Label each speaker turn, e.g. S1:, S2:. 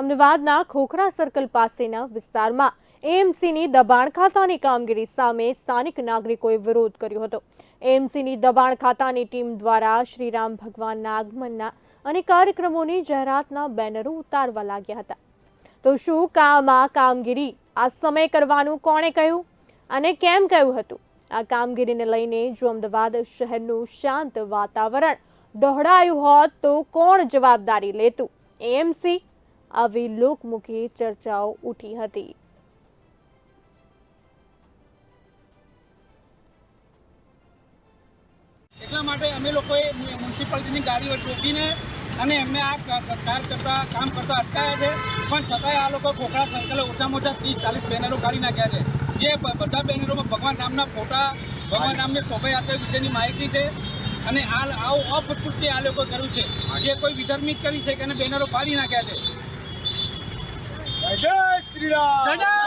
S1: અમદાવાદના ખોખરા સર્કલ પાસેના વિસ્તારમાં એએમસીની દબાણ ખાતાની કામગીરી સામે સ્થાનિક નાગરિકોએ વિરોધ કર્યો હતો. એએમસીની દબાણ ખાતાની ટીમ દ્વારા શ્રીરામ ભગવાનના આગમનના અને કાર્યક્રમોની જાહેરાતના બેનરો ઉતારવા લાગ્યા હતા. તો શું કામ આ કામગીરી? આ સમય કરવાનું કોણે કહ્યું? અને કેમ કહ્યું હતું? આ કામગીરીને લઈને જો અમદાવાદ શહેરનું શાંત વાતાવરણ દોહડાયું હોત તો કોણ જવાબદારી લેતું? એએમસી આવી લોકમુખી ચર્ચાઓ ઉઠી હતી.
S2: એટલા માટે અમે લોકોએ મ્યુનિસિપાલિટીની ગાડીઓ ચોકીને અને એમને આ કાર કરતા, કામ કરતા અટકાયા છે. પણ છતાંય આ લોકો ખોખરા સર્કલે ઓછામાં ઓછા ત્રીસ ચાલીસ બેનરો કાઢી નાખ્યા છે. જે બધા બેનરોમાં ભગવાન રામના ફોટા, ભગવાન રામની શોભાયાત્રા વિશેની માહિતી છે અને આ આવું અપકૃત્ય આ લોકો કર્યું છે. જે કોઈ વિધર્મિત કરી છે કે એને બેનરો ફાડી નાખ્યા છે.
S3: 去啦！
S2: 等。